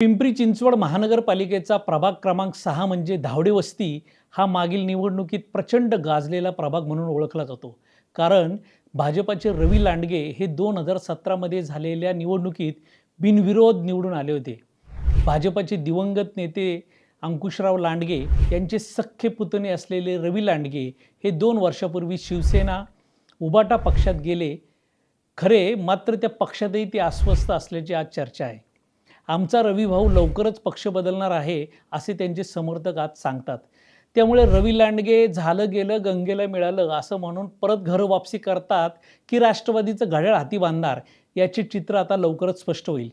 पिंपरी चिंचवड महानगरपालिकेचा प्रभाग क्रमांक सहा म्हणजे धावडे वस्ती हा मागील निवडणुकीत प्रचंड गाजलेला प्रभाग म्हणून ओळखला जातो. कारण भाजपाचे रवी लांडगे हे दोन हजार सतरामध्ये झालेल्या निवडणुकीत बिनविरोध निवडून आले होते. भाजपाचे दिवंगत नेते अंकुशराव लांडगे यांचे सख्खे पुतणे असलेले रवी लांडगे हे दोन वर्षापूर्वी शिवसेना उबाटा पक्षात गेले. खरे मात्र त्या पक्षातही ते अस्वस्थ असल्याची आज चर्चा आहे. आमचा रवी भाऊ लवकरच पक्ष बदलणार आहे असे त्यांचे समर्थक आज सांगतात. त्यामुळे रवी लांडगे झालं गेलं गंगेला मिळालं असं म्हणून परत घर वापसी करतात की राष्ट्रवादीचं घड्याळ हाती बांधणार याचे चित्र आता लवकरच स्पष्ट होईल.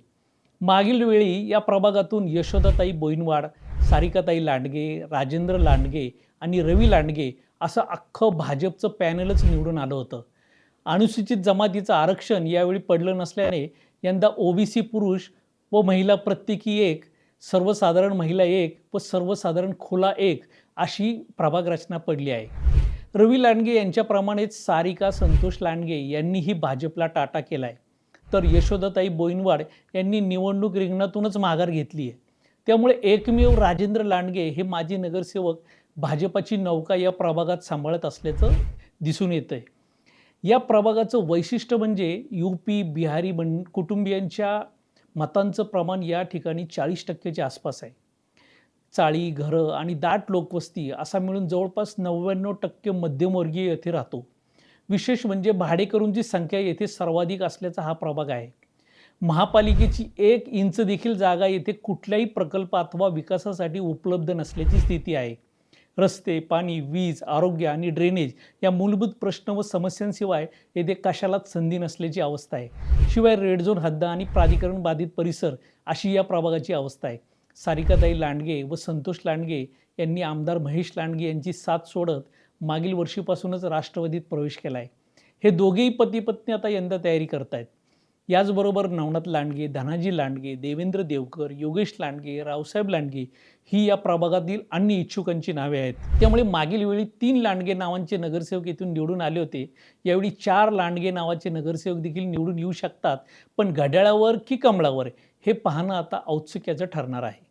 मागील वेळी या प्रभागातून यशोदाताई बोईनवाड सारिकाताई लांडगे राजेंद्र लांडगे आणि रवी लांडगे असं अख्खं भाजपचं पॅनलच निवडून आलं होतं. अनुसूचित जमातीचं आरक्षण यावेळी पडलं नसल्याने यंदा ओबीसी पुरुष व महिला प्रत्येकी एक सर्वसाधारण महिला एक व सर्वसाधारण खुला एक अशी प्रभाग रचना पडली आहे. रवी लांडगे यांच्याप्रमाणेच सारिका संतोष लांडगे यांनीही भाजपला टाटा केला आहे तर यशोदाताई बोईनवाड यांनी निवडणूक रिंगणातूनच माघार घेतली आहे. त्यामुळे एकमेव राजेंद्र लांडगे हे माजी नगरसेवक भाजपाची नौका या प्रभागात सांभाळत असल्याचं दिसून येतं आहे या प्रभागाचं वैशिष्ट्य म्हणजे यू पी बिहारी बन कुटुंबियांच्या मतांचं प्रमाण या ठिकाणी चाळीस टक्क्याच्या आसपास आहे. चाळी घरं आणि दाट लोकवस्ती असा मिळून जवळपास नव्याण्णव टक्के मध्यमवर्गीय येथे राहतो. विशेष म्हणजे भाडेकरूंची संख्या येथे सर्वाधिक असल्याचा हा प्रभाग आहे. महापालिकेची एक इंच देखील जागा येथे कुठल्याही प्रकल्प अथवा विकासासाठी उपलब्ध नसल्याची स्थिती आहे. रस्ते पाणी वीज आरोग्य आणि ड्रेनेज या मूलभूत प्रश्न व समस्यांशिवाय येथे कशालाच संधी नसल्याची अवस्था आहे. शिवाय रेड झोन हद्द आणि प्राधिकरण बाधित परिसर अशी या प्रभागाची अवस्था आहे. सारिकाताई लांडगे व संतोष लांडगे यांनी आमदार महेश लांडगे यांची साथ सोडत मागील वर्षीपासूनच राष्ट्रवादीत प्रवेश केला आहे हे दोघेही पती पत्नी आता यंदा तयारी करत आहेत याचबरोबर नवनाथ लांडगे धनाजी लांडगे देवेंद्र देवकर योगेश लांडगे रावसाहेब लांडगे ही या प्रभागातील अन्य इच्छुकांची नावे आहेत. त्यामुळे मागील वेळी तीन लांडगे नावांचे नगरसेवक येथून निवडून आले होते. यावेळी चार लांडगे नावाचे नगरसेवक देखील निवडून येऊ शकतात. पण घड्याळावर की कमळावर हे पाहणं आता औत्सुक्याचं ठरणार आहे.